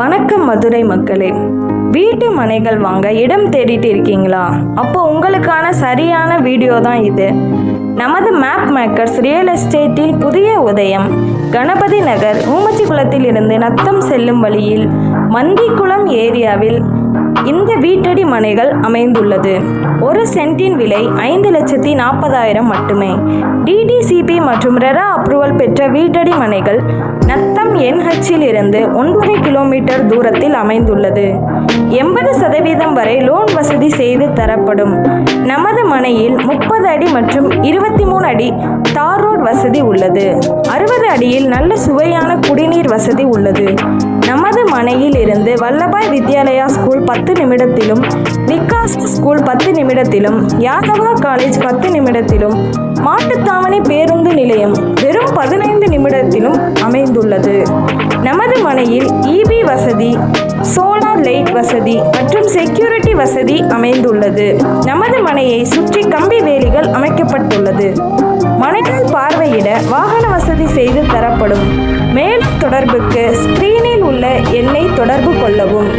வணக்கம் மதுரை மக்களே. வீட்டு மனைகள் வாங்க இடம் தேடிட்டு இருக்கீங்களா? அப்போ உங்களுக்கான சரியான வீடியோ தான் இது. நமது மேப் மேக்கர்ஸ் ரியல் எஸ்டேட்டில் புதிய உதயம். கணபதி நகர் ஊமச்சிக்குளத்தில் இருந்து நத்தம் செல்லும் வழியில் மந்திக்குளம் ஏரியாவில் இந்த வீட்டடி மனைகள் அமைந்துள்ளது. ஒரு சென்டின் விலை ஐந்து லட்சத்தி நாற்பதாயிரம் மட்டுமே. டிடிசிபி மற்றும் ரெரா அப்ரூவல் பெற்ற வீட்டடி மனைகள் நத்தம் என்ஹச்சில் இருந்து ஒன்பது கிலோமீட்டர் தூரத்தில் அமைந்துள்ளது. எண்பது சதவீதம் வரை லோன் வசதி செய்து தரப்படும். நமது மனையில் முப்பது அடி மற்றும் இருபத்தி மூணு அடி தார் ரோட் வசதி உள்ளது. அறுபது அடியில் நல்ல சுவையான குடிநீர் வசதி உள்ளது. நமது மனையில் இருந்து வல்லபாய் வித்யாலயா ஸ்கூல் பத்து நிமிடத்திலும் விகாஸ் ஸ்கூல் பத்து நிமிடத்திலும் யாதவா காலேஜ் பத்து நிமிடத்திலும் மாட்டுத்தாவணி பேருந்து நிலையம் வெறும் பதினைந்து நிமிடத்திலும் அமைந்துள்ளது. நமது மனையில் இபி வசதி சோலார் லைட் வசதி மற்றும் செக்யூரிட்டி வசதி அமைந்துள்ளது. நமது மனையை சுற்றி கம்பி வேலிகள் அமைக்கப்பட்டுள்ளது. மனைகள் பார்வையிட வாகன வசதி செய்து தரப்படும். மேலும் தொடர்புக்கு ஸ்கிரீனில் உள்ள எண்ணை தொடர்பு கொள்ளவும்.